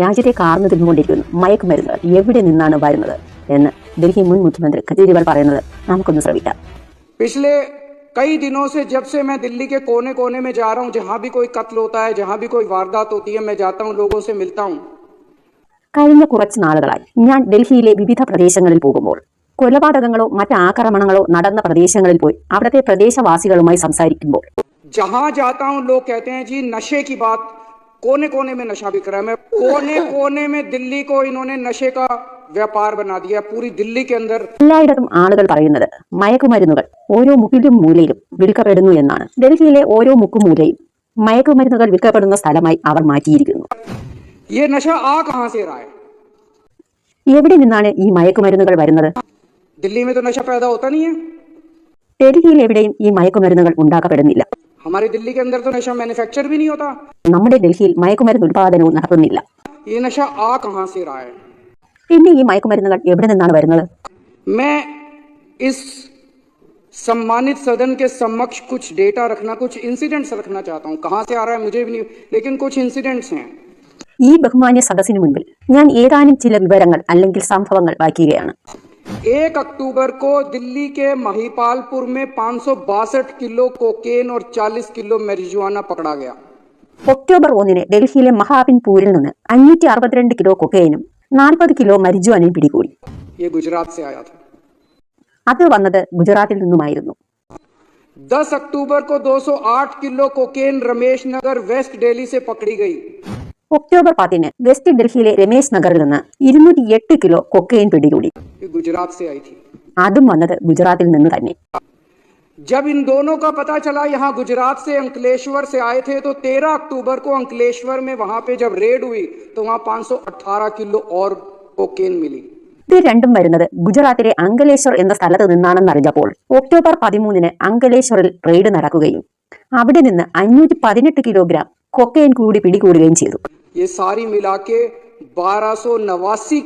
രാജ്യത്തെ കാർന്നു തിന്നുകൊണ്ടിരിക്കുന്നു മയക്കുമരുന്നുകൾ എവിടെ നിന്നാണ് വരുന്നത് എന്ന് ഡൽഹി മുൻ മുഖ്യമന്ത്രി കെജ്രിവാൾ പറയുന്നത് നമുക്കൊന്ന് ശ്രമിക്കാം पिछले कई दिनों से जब से मैं दिल्ली के कोने कोने में जा रहा हूँ जहाँ भी कोई कत्ल होता है जहाँ भी कोई वारदात होती है मैं जाता हूँ लोगों से मिलता हूँ കഴിഞ്ഞ കുറച്ച് നാളുകളായി ഞാൻ ഡൽഹിയിലെ വിവിധ പ്രദേശങ്ങളിൽ പോകുമ്പോൾ കൊലപാതകങ്ങളോ മറ്റ് ആക്രമണങ്ങളോ നടന്ന പ്രദേശങ്ങളിൽ പോയി അവിടുത്തെ പ്രദേശവാസികളുമായി സംസാരിക്കുമ്പോൾ जहाँ जाता हूँ लोग कहते हैं जी नशे की बात कोने कोने में नशा बिक रहा है मैं कोने कोने में दिल्ली को इन्होंने नशे का व्यापार बना दिया है। पूरी दिल्ली के अंदर എല്ലായിടത്തും ആളുകൾ പറയുന്നത് മയക്കുമരുന്നുകൾ ഓരോ മുക്കിലും മൂലയിലും വിൽക്കപ്പെടുന്നു എന്നാണ് ഡൽഹിയിലെ ഓരോ മുക്കുമൂലയും മയക്കുമരുന്നുകൾ വിൽക്കപ്പെടുന്ന സ്ഥലമായി അവർ മാറ്റിയിരിക്കുന്നു ये नशा आ कहाँ से रहा है എവിടെ നിന്നാണ് ഈ മയക്കുമരുന്നുകൾ വരുന്നത് दिल्ली में तो नशा पैदा होता नहीं है ഡൽഹിയിൽ എവിടെയും ഈ മയക്കുമരുന്നുകൾ ഉണ്ടാക്കപ്പെടുന്നില്ല हमारी दिल्ली के अंदर तो नशा मैन्युफैक्चर भी नहीं होता നമ്മുടെ ഡൽഹിയിൽ മയക്കുമരുന്ന് ഉൽപാദനവും നടത്തുന്നില്ല ये नशा आ कहाँ से रहा है പിന്നെ ഈ മയക്കുമരുന്നുകൾ എവിടെ നിന്നാണ് വരുന്നത് मैं इस सम्मानित सदन के समक्ष कुछ डेटा रखना कुछ इंसिडेंट्स रखना चाहता हूँ कहाँ से आ रहा है मुझे भी नहीं लेकिन कुछ इंसिडेंट्स हैं ഈ ബഹുമാന്യ സദസ്സിന് മുൻപിൽ ഞാൻ ഏതാനും ചില വിവരങ്ങൾ അല്ലെങ്കിൽ സംഭവങ്ങൾ വായിക്കുകയാണ് एक अक्टूबर को दिल्ली के महिपालपुर में पाँच किलो कोकेन और 40 किलो मैरिजुआना पकड़ा गया ഒക്ടോബർ ഒന്നിന് ഡൽഹിയിലെ മഹാബിൻപൂരിൽ നിന്ന് അഞ്ഞൂറ്റി അറുപത്തിരണ്ട് കിലോ കൊക്കൈനും നാൽപ്പത് കിലോ മരിജുവാനയും പിടികൂടി ये गुजरात से आया था അത് വന്നത് ഗുജറാത്തിൽ നിന്നുമായിരുന്നു 10 अक्टूबर को 208 kilo cocaine Ramesh Nagar west Delhi से पकड़ी गई ഒക്ടോബർ പത്തിന് വെസ്റ്റ് ഡൽഹിയിലെ രമേശ് നഗറിൽ നിന്ന് ഇരുന്നൂറ്റി എട്ട് കിലോ കൊക്കൈൻ പിടികൂടി ये गुजरात से आई थी അതും വന്നത് ഗുജറാത്തിൽ നിന്ന് തന്നെ जब इन दोनों का पता चला यहाँ गुजरात से अंकलेश्वर से आए थे तो 13 अक्टूबर को अंकलेश्वर में वहां पे जब रेड हुई तो वहां 518 किलो और कोकेन मिली ഇത് രണ്ടും വരുന്നത് ഗുജറാത്തിലെ അങ്കലേശ്വർ എന്ന സ്ഥലത്ത് നിന്നാണെന്ന് അറിഞ്ഞപ്പോൾ ഒക്ടോബർ പതിമൂന്നിന് അങ്കലേശ്വറിൽ റെയ്ഡ് നടക്കുകയും അവിടെ നിന്ന് അഞ്ഞൂറ്റി പതിനെട്ട് കിലോഗ്രാം കൊക്കൈൻ കൂടി പിടികൂടുകയും ചെയ്തു ये सारी मिला के बारह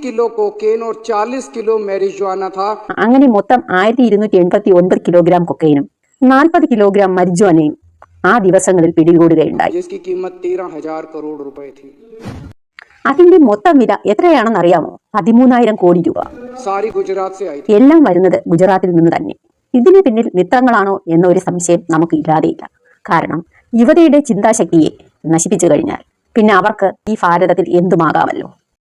किलो कोकेन और 40 किलो मैरिजुआना था അങ്ങനെ മൊത്തം ആയിരത്തി ഇരുന്നൂറ്റി എൺപത്തി ഒൻപത് കിലോഗ്രാം കൊക്കൈനും നാൽപ്പത് കിലോഗ്രാം മരിജുവനയും ആ ദിവസങ്ങളിൽ പിടികൂടുകയുണ്ടായി जिसकी कीमत तेरह हजार करोड़ रुपए थी അതിന്റെ മൊത്തം വില എത്രയാണെന്ന് അറിയാമോ പതിമൂന്നായിരം കോടി രൂപ सारी गुजरात से आई थी എല്ലാം വരുന്നത് ഗുജറാത്തിൽ നിന്ന് തന്നെ ഇതിന് പിന്നിൽ മിത്രങ്ങളാണോ എന്ന ഒരു സംശയം നമുക്ക് ഇല്ലാതെയില്ല കാരണം യുവതയുടെ ചിന്താശക്തിയെ നശിപ്പിച്ചു കഴിഞ്ഞാൽ പിന്നെ അവർക്ക് ഈ ഭാരതത്തിൽ എന്തുമാകാമല്ലോ?